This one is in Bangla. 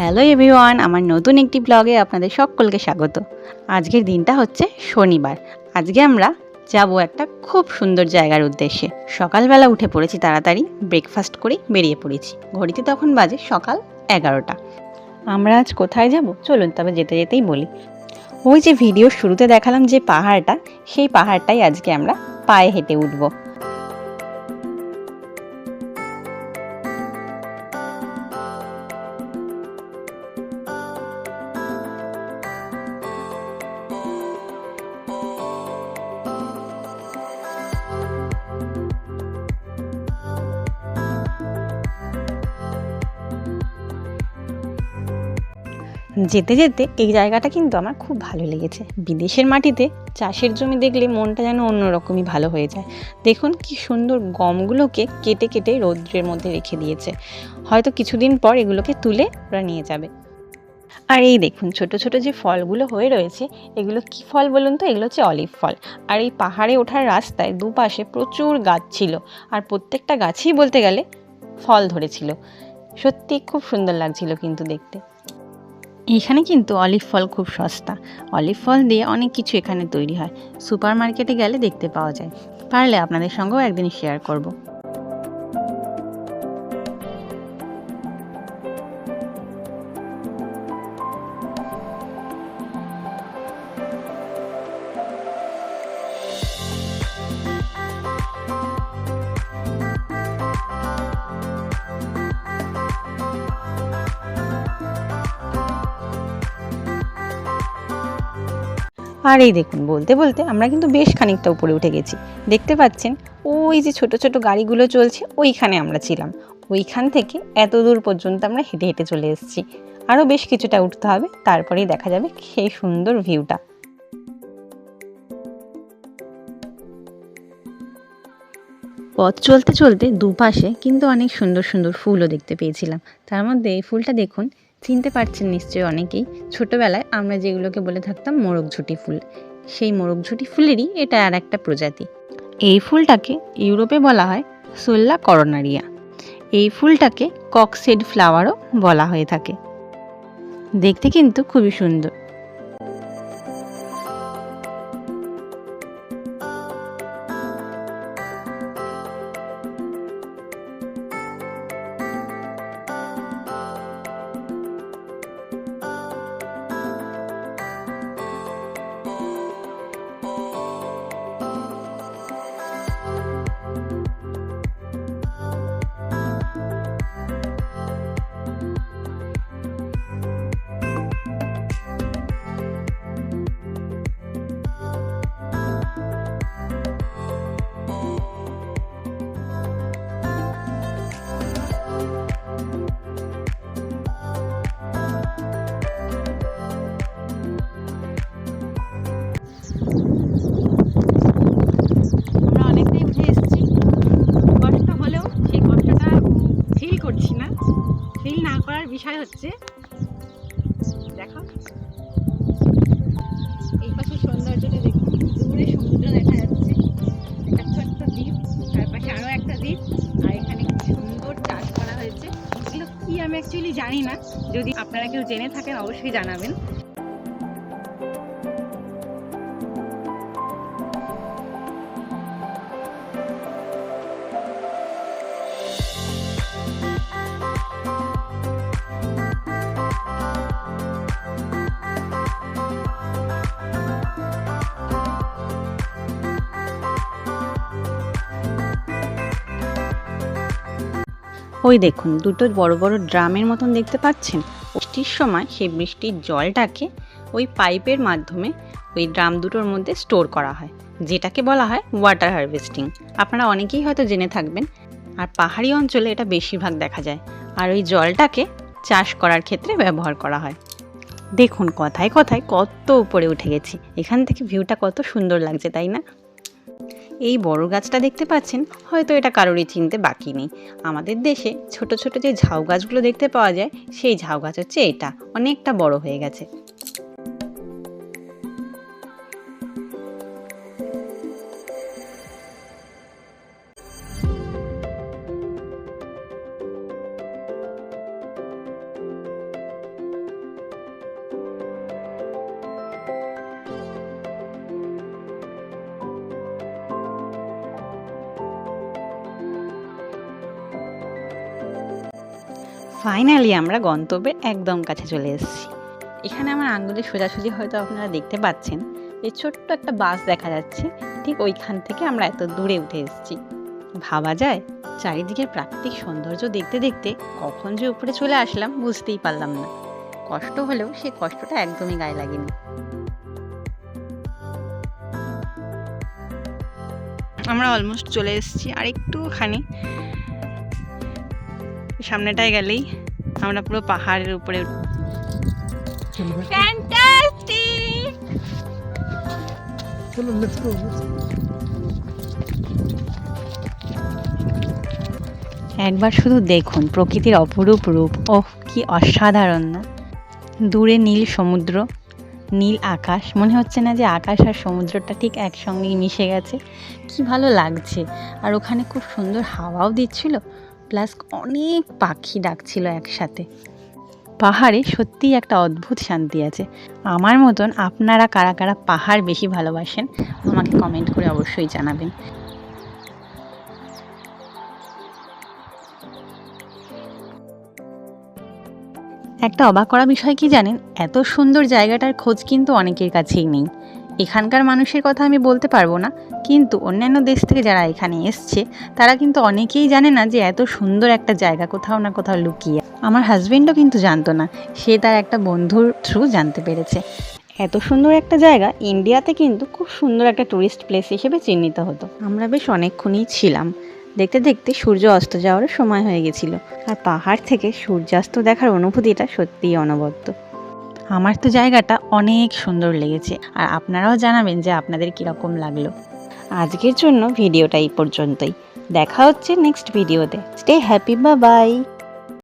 হ্যালো এভরিওয়ান আমার নতুন একটি ব্লগে আপনাদের সকলকে স্বাগত। আজকের দিনটা হচ্ছে শনিবার। আজকে আমরা যাব একটা খুব সুন্দর জায়গার উদ্দেশ্যে। সকালবেলা উঠে পড়েছি তাড়াতাড়ি ব্রেকফাস্ট করেই বেরিয়ে পড়েছি। ঘড়িতে তখন বাজে সকাল এগারোটা। আমরা আজ কোথায় যাব? চলুন তবে যেতে যেতেই বলি। ওই যে ভিডিওর শুরুতে দেখালাম যে পাহাড়টা, সেই পাহাড়টাই আজকে আমরা পায়ে হেঁটে উঠবো। যেতে যেতে এই জায়গাটা কিন্তু আমার খুব ভালো লেগেছে। বিদেশের মাটিতে চাষের জমি দেখলে মনটা যেন অন্যরকমই ভালো হয়ে যায়। দেখুন কি সুন্দর গমগুলোকে কেটে কেটে রৌদ্রের মধ্যে রেখে দিয়েছে। হয়তো কিছুদিন পর এগুলোকে তুলে ওরা নিয়ে যাবে। আর এই দেখুন ছোট ছোট যে ফলগুলো হয়ে রয়েছে, এগুলো কি ফল বলুন তো? এগুলো হচ্ছে অলিভ ফল। আর এই পাহাড়ে ওঠার রাস্তায় দুপাশে প্রচুর গাছ ছিল। আর প্রত্যেকটা গাছেই বলতে গেলে ফল ধরেছিল। সত্যি খুব সুন্দর লাগছিল কিন্তু দেখতে। এখানে কিন্তু অলিভ ফল খুব সস্তা। অলিভ ফল দিয়ে অনেক কিছু এখানে তৈরি হয়। সুপার মার্কেটে গেলে দেখতে পাওয়া যায়। পারলে আপনাদের সঙ্গেও একদিন শেয়ার করব। আর এই দেখুন, বলতে বলতে আমরা কিন্তু বেশ খানিকটা উপরে উঠে গেছি। দেখতে পাচ্ছেন, ওই যে ছোট ছোট গাড়িগুলো চলছে, ওইখানে আমরা ছিলাম। ওইখান থেকে এত দূর পর্যন্ত আমরা হেঁটে হেঁটে চলে এসেছি। আরও বেশ কিছুটা উঠতে হবে, তারপরেই দেখা যাবে সেই সুন্দর ভিউটা। পথ চলতে চলতে দুপাশে কিন্তু অনেক সুন্দর সুন্দর ফুলও দেখতে পেয়েছিলাম। তার মধ্যে এই ফুলটা দেখুন চিনতে পারছেন নিশ্চয়ই অনেকেই, ছোটোবেলায় আমরা যেগুলোকে বলে থাকতাম মোরগ মোরগঝুটি ফুল। সেই মোরগ মোরগঝুটি ফুলেরই এটা আর একটা প্রজাতি। এই ফুলটাকে ইউরোপে বলা হয় সোল্লা করোনারিয়া। এই ফুলটাকে ককসেড ফ্লাওয়ারও বলা হয়ে থাকে। দেখতে কিন্তু খুবই সুন্দর। বিষয় হচ্ছে, দেখো, এই পাশে সৌন্দর্যটা দেখুন দূরে সমুদ্র দেখা যাচ্ছে একটা ছোট্ট দ্বীপ তার পাশে আরও একটা দ্বীপ আর এখানে সুন্দর চাষ করা হয়েছে, এগুলো কি আমি অ্যাকচুয়ালি জানি না, যদি আপনারা কেউ জেনে থাকেন, অবশ্যই জানাবেন। ওই দেখুন, দুটো বড় বড় ড্রামের মতন দেখতে পাচ্ছেন। বৃষ্টির সময় সেই বৃষ্টির জলটাকে ওই পাইপের মাধ্যমে ওই ড্রাম দুটোর মধ্যে স্টোর করা হয়, যেটাকে বলা হয় ওয়াটার হারভেস্টিং। আপনারা অনেকেই হয়তো জেনে থাকবেন, আর পাহাড়ি অঞ্চলে এটা বেশিরভাগ দেখা যায়, আর ওই জলটাকে চাষ করার ক্ষেত্রে ব্যবহার করা হয়। দেখুন, কথায় কথায় কত উপরে উঠে গেছি। এখান থেকে ভিউটা কত সুন্দর লাগছে, তাই না? এই বড় গাছটা দেখতে পাচ্ছেন, হয়তো এটা কারোরই চিনতে বাকি নেই। আমাদের দেশে ছোট ছোট যে ঝাউ গাছগুলো দেখতে পাওয়া যায়, সেই ঝাউ গাছ হচ্ছে এটা। অনেকটা বড় হয়ে গেছে। ফাইনালি আমরা গন্তব্যের একদম কাছে চলে এসেছি। এখানে আমার আঙ্গুলের সোজাসুজি হয়তো আপনারা দেখতে পাচ্ছেন এই ছোট্ট একটা বাস দেখা যাচ্ছে। ঠিক ওইখান থেকে আমরা এত দূরে উঠে এসেছি। ভাবা যায় চারিদিকের প্রাকৃতিক সৌন্দর্য দেখতে দেখতে কখন যে উপরে চলে আসলাম বুঝতেই পারলাম না। কষ্ট হলেও সেই কষ্টটা একদমই গায়ে লাগেনি। আমরা অলমোস্ট চলে এসেছি আর একটুখানি সামনেটায় গেলেই আমরা পুরো পাহাড়ের উপরে একবার শুধু দেখুন প্রকৃতির অপরূপ রূপ। ওহ কি অসাধারণ না? দূরে নীল সমুদ্র নীল আকাশ। মনে হচ্ছে না যে আকাশ আর সমুদ্রটা ঠিক একসঙ্গেই মিশে গেছে। কি ভালো লাগছে। আর ওখানে খুব সুন্দর হাওয়াও দিচ্ছিল। প্লাস অনেক পাখি ডাকছিল একসাথে। পাহাড়ে সত্যিই একটা অদ্ভুত শান্তি আছে। আমার মতন আপনারা কারা কারা পাহাড় বেশি ভালোবাসেন, আমাকে কমেন্ট করে অবশ্যই জানাবেন। একটা অবাক করা বিষয় কি জানেন? এত সুন্দর জায়গাটার খোঁজ কিন্তু অনেকের কাছেই নেই। এখানকার মানুষের কথা আমি বলতে পারব না, কিন্তু অন্যান্য দেশ থেকে যারা এখানে এসছে, তারা কিন্তু অনেকেই জানে না যে এত সুন্দর একটা জায়গা কোথাও না কোথাও লুকিয়ে। আমার হাজব্যান্ডও কিন্তু জানতো না, সে তার একটা বন্ধুর থ্রু জানতে পেরেছে। এত সুন্দর একটা জায়গা ইন্ডিয়াতে কিন্তু খুব সুন্দর একটা টুরিস্ট প্লেস হিসেবে চিহ্নিত হতো। আমরা বেশ অনেকক্ষণই ছিলাম। দেখতে দেখতে সূর্য অস্ত যাওয়ারও সময় হয়ে গেছিল। আর পাহাড় থেকে সূর্যাস্ত দেখার অনুভূতিটা সত্যিই অনবদ্য। আমার তো জায়গাটা অনেক সুন্দর লেগেছে। আর আপনারাও জানাবেন যে আপনাদের কীরকম লাগল। আজকের জন্য ভিডিওটা এই পর্যন্তই। দেখা হচ্ছে নেক্সট ভিডিওতে স্টে হ্যাপি বা বাই